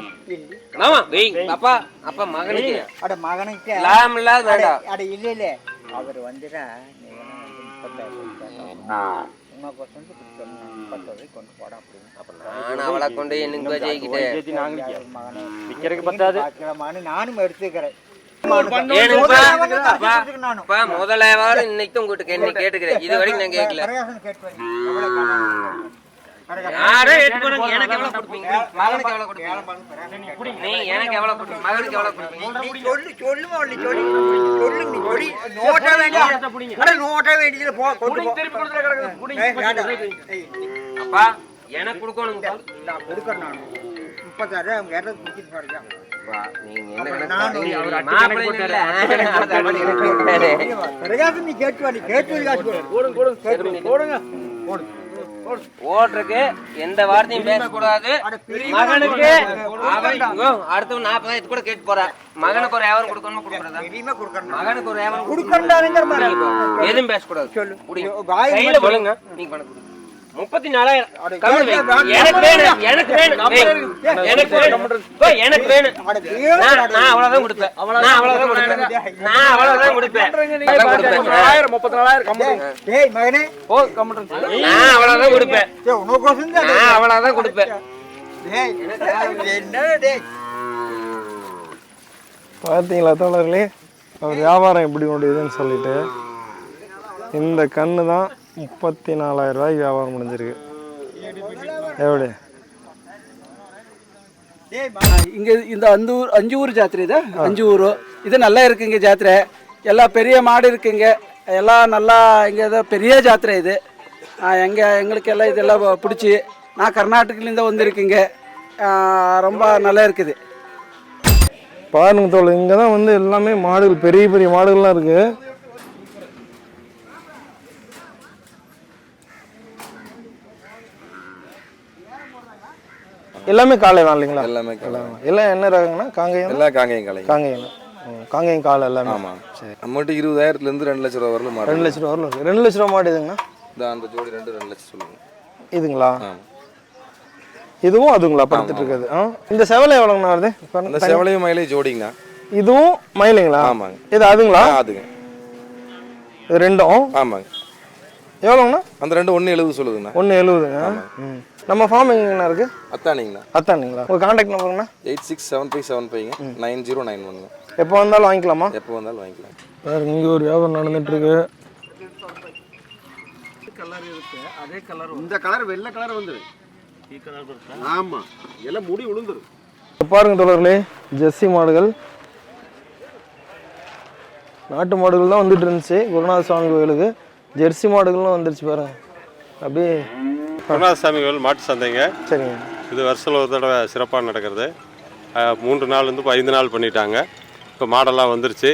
மாமா வெய் அப்பா அப்பா மகனுக்கு. அட மகனுக்கு. லாம் வேண்டாம். அட இல்ல இல்ல. அவர் வந்துடா நானும் எடுத்துக்கிறேன். முதலாவது இன்னைக்கு உங்ககிட்ட என்ன கேட்டுக்கிறேன். இது வரைக்கும் நான் கேட்கல. எனக்கு எவ்வளவு கொடுப்பீங்க? மகனுக்கு எவ்வளவு கொடுப்பீங்க? நீ எனக்கு எவ்வளவு கொடுப்பீங்க? மகனுக்கு எவ்வளவு கொடுப்பீங்க? சொல்லு சொல்லுமா சொல்லி. சொல்லி சொல்லுங்க நீ சொல்லி. நோட்டா வேண்டிய அட நோட்டா வேண்டியதுல போ கொண்டு போ. திருப்பி கொடுத்துல கிடக்குது புடிங்க ஏய், வேண்டாம். ஏய், அப்பா எனக்கு கொடுக்கணும் நான் கொடுக்கறேன் நான். முப்பத்தாறு அவங்க யாராவது கொடுத்துட்டு பாருங்க நீ கேட்டு வா நீ கேட்டு காசு கொடு போடுங்க போடுங்க. போடுங்க ஓட்டுறதுக்கு எந்த வார்த்தையும் பேசக்கூடாது. மகனுக்கு அடுத்தவன் நாற்பதாயிரத்து கூட கேட்டு போறான் மகனுக்கு ஒரு வியாபாரம் கொடுக்கணுமா கொடுக்கறதா மகனுக்கு ஒரு கொடுக்கறதானுங்கிற மாதிரி. எதுவும் பேசக்கூடாது. சொல்லு. புடிங்க. வாய் கையில மட்டும் போடுங்க நீங்க கொடுங்க. முப்பத்தி நாலாயிரம். எனக்கு வேணும் எனக்கு வேணும். எனக்கு வேணும். எனக்கு வேணும். நான் அவ்வளவுதான் கொடுப்பேன். நான் அவ்வளவுதான் கொடுப்பேன். நான் அவ்வளவுதான் கொடுப்பேன். அதான் கொடுப்பேன். முப்பத்தி நாலாயிரம் மகனே. ஓ நான் அவ்வளவுதான் கொடுப்பேன். நான் அவ்வளவுதான் கொடுப்பேன். டேய் என்ன டேய் பார்த்தீங்களா தோழர்களே? அவர் வியாபாரம் எப்படி முடியுதுன்னு சொல்லிட்டு இந்த கன்று தான் முப்பத்தி நாலாயிரம் ரூபாய்க்கு வியாபாரம் முடிஞ்சிருக்கு. எவ்வளோ இங்கே இந்த அந்த ஊர் அஞ்சு ஊர் ஜாத்திரை இது? அஞ்சு ஊர். இது நல்லா இருக்குங்க ஜாத்திரை. எல்லாம் பெரிய மாடு இருக்குங்க எல்லாம் நல்லா இங்கே ஏதோ பெரிய ஜாத்திரை இது. எங்கே எங்களுக்கு எல்லாம் இதெல்லாம் பிடிச்சி. நான் கர்நாடகிலேருந்து வந்திருக்குங்க ரொம்ப நல்லா இருக்குது. பாருங்க தோல் இங்கே தான் வந்து எல்லாமே மாடுகள் பெரிய பெரிய மாடுகள்லாம் இருக்குது எல்லாமே காளை தான் இல்லைங்களா? எல்லாமே. எல்லாம். என்ன ரகங்கண்ணா? காங்கேயம் எல்லாம் காங்கேயம் காலை காங்கேயம் காங்கேயம் காலை எல்லாமே. ஆமாம் நம்மகிட்ட இருபதாயிரத்துலேருந்து ரெண்டு லட்ச ரூபா வரலும் மாடு ரெண்டு லட்ச ரூபா வரல ரெண்டு லட்ச ரூபா மாடு இதுங்கண்ணா இந்த அந்த ஜோடி ரெண்டு ரெண்டு லட்சம் சொல்லுங்க. இதுங்களா? இதுவும் அதுங்களா படுத்துட்டு இருக்குது? ஆ? இந்த செவலை எவ்வளோங்கண்ணா வருது. அந்த செவலையும் மயிலையும் ஜோடிங்கண்ணா. இதுவும் மயிலுங்களா? ஆமாங்க. இது அதுங்களா? அதுங்க. இது ரெண்டும்? ஆமாங்க. எவ்வளோங்கண்ணா? அந்த ரெண்டு ஒன்று எழுபது சொல்லுதுங்கண்ணா. ஒன்று எழுபதுங்க நம்ம ஃபார்ம் எங்கண்ணா இருக்கு? அத்தானிங்கண்ணா அத்தானுங்களா உங்கள் contact நம்பருங்கண்ணா eight six seven five seven ஃபைவ்ங்க nine zero nine ஒன்றுங்க எப்போ வந்தாலும் வாங்கிக்கலாமா? எப்போ வந்தாலும் வாங்கிக்கலாம். பாருங்க இங்கே ஒரு வியாபாரம் நடந்துட்டு இருக்கு இந்த கலர் வெள்ளை கலர் வந்து ஆமா எல்லாம் முடி விழுந்துரும் இப்ப பாருங்க தோழர்களே ஜெர்சி மாடுகள். நாட்டு மாடுகள் தான் வந்துட்டு இருந்துச்சு. குருநாத சுவாமி கோயிலுக்கு. ஜெர்சி மாடுகளும் வந்துருச்சு பாருங்க. அப்படியே கருணாசாமி கோயில் மாட்டு சந்தைங்க. சரிங்க. இது வருஷத்தில் ஒரு தடவை சிறப்பாக நடக்கிறது. மூன்று நாள்லேருந்து இப்போ ஐந்து நாள் பண்ணிட்டாங்க. இப்போ மாடெல்லாம் வந்துருச்சு.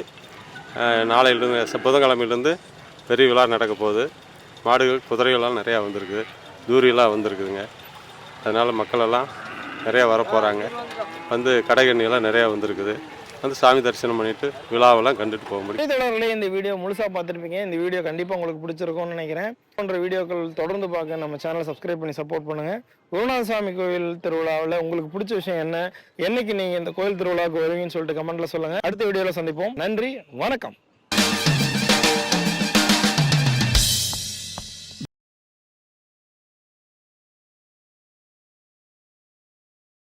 நாளையிலிருந்து புதன்கிழமையிலேருந்து பெரிய விழா நடக்க போகுது. மாடுகள் குதிரைகள்லாம் நிறையா வந்திருக்கு தூரியெல்லாம் வந்திருக்குதுங்க. அதனால் மக்கள் எல்லாம் நிறையா வர போகிறாங்க வந்து கடைகண்ணியெல்லாம் நிறையா வந்திருக்குது. வந்து சாமி தரிசனம் பண்ணிட்டு விழாவெல்லாம் கண்டுட்டு போக முடியும். தொடர்களே இந்த வீடியோ முழுசாக பார்த்துருப்பீங்க. இந்த வீடியோ கண்டிப்பாக உங்களுக்கு பிடிச்சிருக்கும்னு நினைக்கிறேன். போன்ற வீடியோக்கள் தொடர்ந்து பார்க்க நம்ம சேனலை சப்ஸ்கிரைப் பண்ணி சப்போர்ட் பண்ணுங்க. குருநாத சுவாமி கோயில் திருவிழாவில் உங்களுக்கு பிடிச்ச விஷயம் என்ன? என்னைக்கு நீங்கள் இந்த கோயில் திருவிழாவுக்கு வருவீங்கன்னு சொல்லிட்டு கமெண்ட்ல சொல்லுங்க. அடுத்த வீடியோவில் சந்திப்போம். நன்றி வணக்கம்.